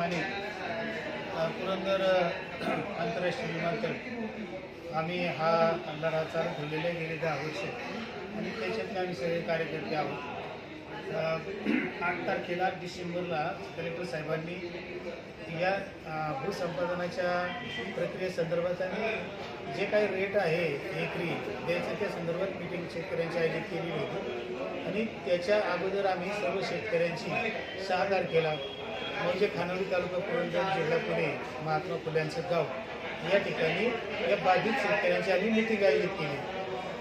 प्रमाणे पुरंदर आंतरराष्ट्रीय विमानतळ आम्ही हा लढा चालू ठेवलेला आहे गेले दहा वर्ष. आणि त्याच्यातले आम्ही सगळे कार्यकर्ते आहोत. आठ तारखेला डिसेंबरला कलेक्टर साहेबांनी या भूसंपादनाच्या प्रक्रियेसंदर्भात आणि जे काही रेट आहे एकरी द्यायचं त्या संदर्भात मिटिंग शेतकऱ्यांची आयोजित केली होती. आणि त्याच्या अगोदर आम्ही सर्व शेतकऱ्यांची सहा तारखेला म्हणजे खानोली तालुका पुरंदर जिल्हा पुणे महात्मा फुल्यांचं गाव. या ठिकाणी या बाधित शेतकऱ्यांची आम्ही मिटिंग आयोजित केली.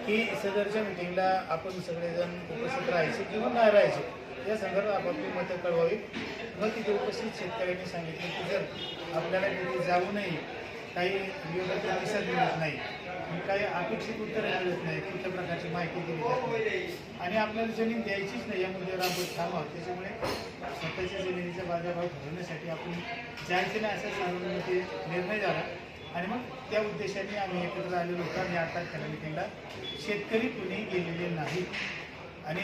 की सदरच्या मिटिंगला आपण सगळेजण उपस्थित राहायचे किंवा नाही राहायचे या संदर्भात आपापली मतं कळवावी. मग तिथे उपस्थित शेतकऱ्यांनी सांगितले की जर आपल्याला तिथे जाऊ नये काही योग्य प्रतिसाद मिळत नाही आणि काही अपेक्षित उत्तरं मिळत नाही कुठल्या प्रकारची माहिती दिली जात नाही. आणि आपल्याला जमीन द्यायचीच नाही या मुद्द्यावर आपण थांबावं त्याच्यामुळे स्वतःच्या जमिनीचा बाजारभाव ठरवण्यासाठी आपण जायचं नाही असा सर्वांमध्ये निर्णय झाला. आणि मग त्या उद्देशाने आम्ही एकत्र आलेलो होतो आणि आता तारखेला मिटिंगला शेतकरी कुणी गेलेले नाहीत आणि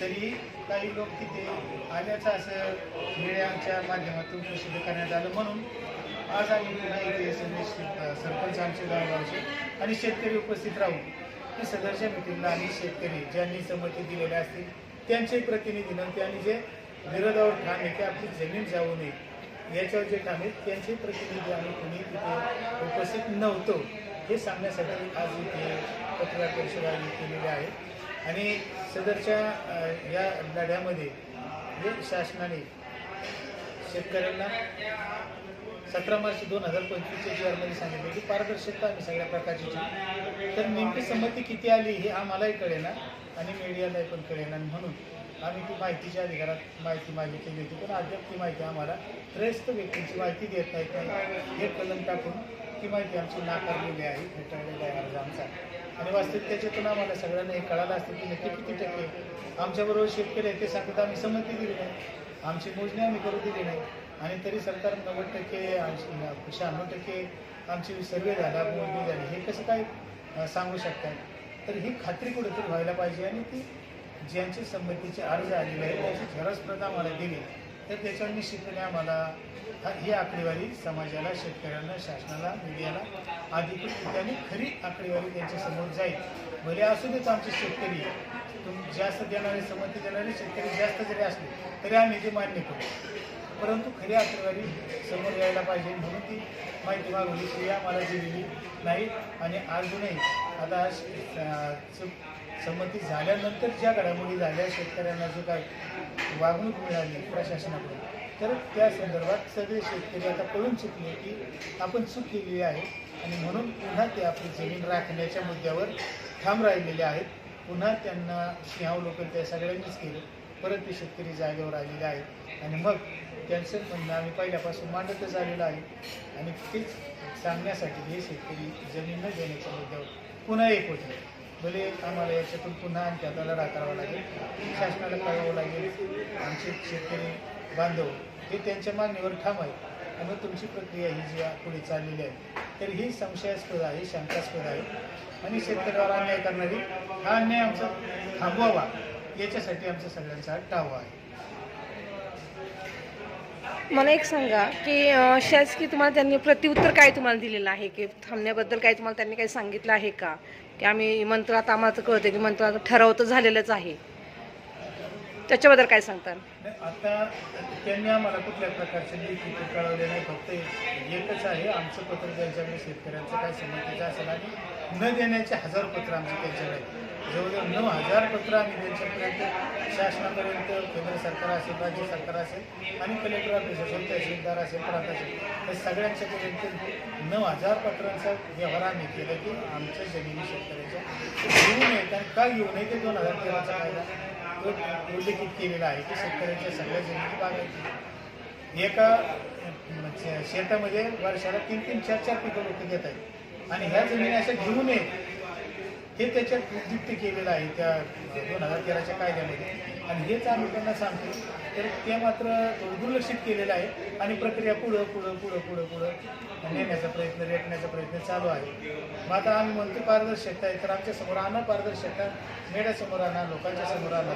तरी काही लोक तिथे आल्याचं असं मीडियाच्या माध्यमातून प्रसिद्ध करण्यात आलं. म्हणून आज आम्ही पुन्हा इथे संदेश सरपंच आमचे गावगावचे आणि शेतकरी उपस्थित राहून की सदरच्या मिटिंगला आणि शेतकरी ज्यांनी संमती दिलेल्या असतील त्यांचे प्रतिनिधी नव्हते आणि जे विरोधावर ठाम आहे की आपली जमीन जाऊ नये. याच्यावर जे ठाम आहेत त्यांचे प्रतिनिधी आम्ही कोणी तिथे उपस्थित नव्हतो. हे सांगण्यासाठी आज इथे पत्रकार परिषद आयोजित केलेली आहे. आणि सदरच्या या लढ्यामध्ये हे शासनाने शेतकऱ्यांना सतरा मार्च दोन हजार पंचवीसच्या जीवनमध्ये सांगितले की पारदर्शकता आम्ही सगळ्या प्रकारची तर नेमकी संमती किती आली हे आम्हालाही कळेना आणि मीडियालाही पण कळेना. आणि म्हणून आम्ही ती माहितीच्या अधिकारात माहिती मागितलेली होती. पण अद्याप ती माहिती आम्हाला त्रयस्थ व्यक्तींची माहिती देत नाहीत नाही हे कलम टाकून ती माहिती आमची नाकारलेली आहे. फेटाळलेला आहे अर्ज आमचा. आणि वास्तविक त्याच्यातून आम्हाला सगळ्यांना हे कळालं असतं की नक्की किती टक्के आमच्याबरोबर शेतकरी आहे ते सांगतात आम्ही संमती दिली नाही. आमची मोजणी आम्ही करू दिली नाही. आणि तरी सरकार नव्वद टक्के ऐंशी शहाण्णव टक्के आमची सर्वे झाला मोजणी झाली. हे कसं काय सांगू शकतात तर ही खात्री कुठेतरी व्हायला पाहिजे आणि ती ज्यांचे संमतीचे अर्ज आलेले आहेत त्याची झेरॉक्स प्रथा आम्हाला दिली तर त्याच्यावर निश्चितपणे आम्हाला ही आकडेवारी समाजाला शेतकऱ्यांना शासनाला मीडियाला अधिकृत आणि खरी आकडेवारी त्यांच्यासमोर जाईल. भले असू देत आमचे शेतकरी तुम जास्त देणारे संमती देणारे शेतकरी जास्त जरी असले तरी आम्ही ते मान्य करू. परंतु खरी आकडेवारी समोर यायला पाहिजे म्हणून ती माहिती मागवली. क्रिया मला दिलेली नाही आणि अजूनही आता संमती झाल्यानंतर ज्या घडामोडी झाल्या शेतकऱ्यांना जो काय वागणूक मिळाली प्रशासनाकडून तर त्या संदर्भात सगळे शेतकरी आता कळून चुकले की आपण चूक केलेली आहे आणि म्हणून पुन्हा ते आपली जमीन राखण्याच्या मुद्द्यावर ठाम राहिलेले आहेत. पुन्हा त्यांना सिंहावलोकन त्या सगळ्यांनीच केलं. परत ते शेतकरी जागेवर आलेले आहेत. आणि मग त्यांचं म्हणणं आम्ही पहिल्यापासून मांडतच आलेलं आहे. आणि तेच सांगण्यासाठी हे शेतकरी जमीन न देण्याच्या मुद्द्यावर पुन्हा एक होते. भले आम्हाला याच्यातून पुन्हा आणखी आता लढा करावा लागेल शासनाला कळवावं लागेल आमचे शेतकरी बांधव हे त्यांच्या मागणीवर ठाम आहे आणि मग तुमची प्रक्रिया ही जी पुढे चाललेली आहे तर ही संशयास्पद आहे शंकास्पद आहे. आणि शेतकऱ्यावर अन्याय करणारी हा अन्याय आमचा थांबवावा याच्यासाठी आमचा सगळ्यांचा टावा आहे. मला एक सांगा की अं, शासकीय तुम्हाला त्यांनी प्रत्युत्तर काय तुम्हाला दिलेलं आहे? की थांबण्याबद्दल काय तुम्हाला त्यांनी काही सांगितलं आहे का? की आम्ही मंत्रात आम्हाला कळतं की मंत्रात ठराव तर झालेलंच आहे. त्याच्याबद्दल काय सांगता नाही, आता त्यांनी आम्हाला कुठल्या प्रकारचे लेखी कळवले नाही फक्त एकच आहे आमचं पत्र त्यांच्याकडे शेतकऱ्यांचं काय संमतीचं असेल आणि न देण्याचे हजार पत्र आमचे त्यांच्याकडे आहेत. जवळजवळ नऊ हजार पत्र आम्ही त्यांच्यापर्यंत शासनापर्यंत केंद्र सरकार असेल राज्य सरकार असेल आणि कलेक्टर ऑफिस असेल तहसीलदार असेल प्रांत असेल या सगळ्यांच्यापर्यंत नऊ हजार पत्रांचा व्यवहार आम्ही केला की आमच्या जमिनी शेतकऱ्याच्या घेऊ नये कारण का येऊ नये ते दोन हजार तेराचा कायदा तो उल्लेखित केलेला आहे की शेतकऱ्यांच्या सगळ्या जमिनी बागायची एका म्हणजे शेतामध्ये वर्षाला तीन तीन चार चार पिकं लोक घेत आहेत. आणि ह्या जमिनी अशा घेऊ नये हे त्याच्यात उद्युक्त केलेलं आहे त्या दोन हजार तेराच्या कायद्यामध्ये. आणि हेच आम्ही त्यांना सांगतो. तर ते मात्र दुर्लक्षित केलेलं आहे आणि प्रक्रिया पुढं पुढं पुढं पुढं पुढं नेण्याचा प्रयत्न रेटण्याचा प्रयत्न चालू आहे. मग आता आम्ही म्हणतो पारदर्शकता आहे. तर आमच्यासमोर आणा पारदर्शकता. मेड्यासमोर आणा लोकांच्या समोर आणा.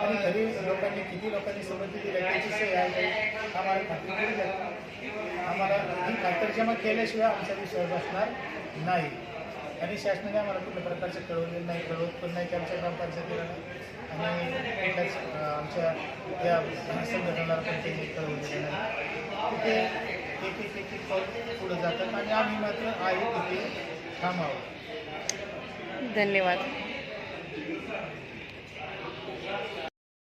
आणि घरी लोकांनी किती लोकांनी संमती दिली त्याची सोय आहे. आम्हाला खात्री आम्हाला ही खातरजमा केल्याशिवाय आमचा विश्वास बसणार नाही. आणि शासनाने आम्हाला कुठल्या प्रकारचे कळवलेलं नाही कळवत पण नाही की आमच्या ग्रामपंचायतीला आणि कुठल्याच आमच्या या संघटनाला पण त्यांनी कळवलेलं नाही. तिथे एक एक एक एक पाऊल पुढं जातात आणि आम्ही मात्र आहे तिथे थांबावं. धन्यवाद.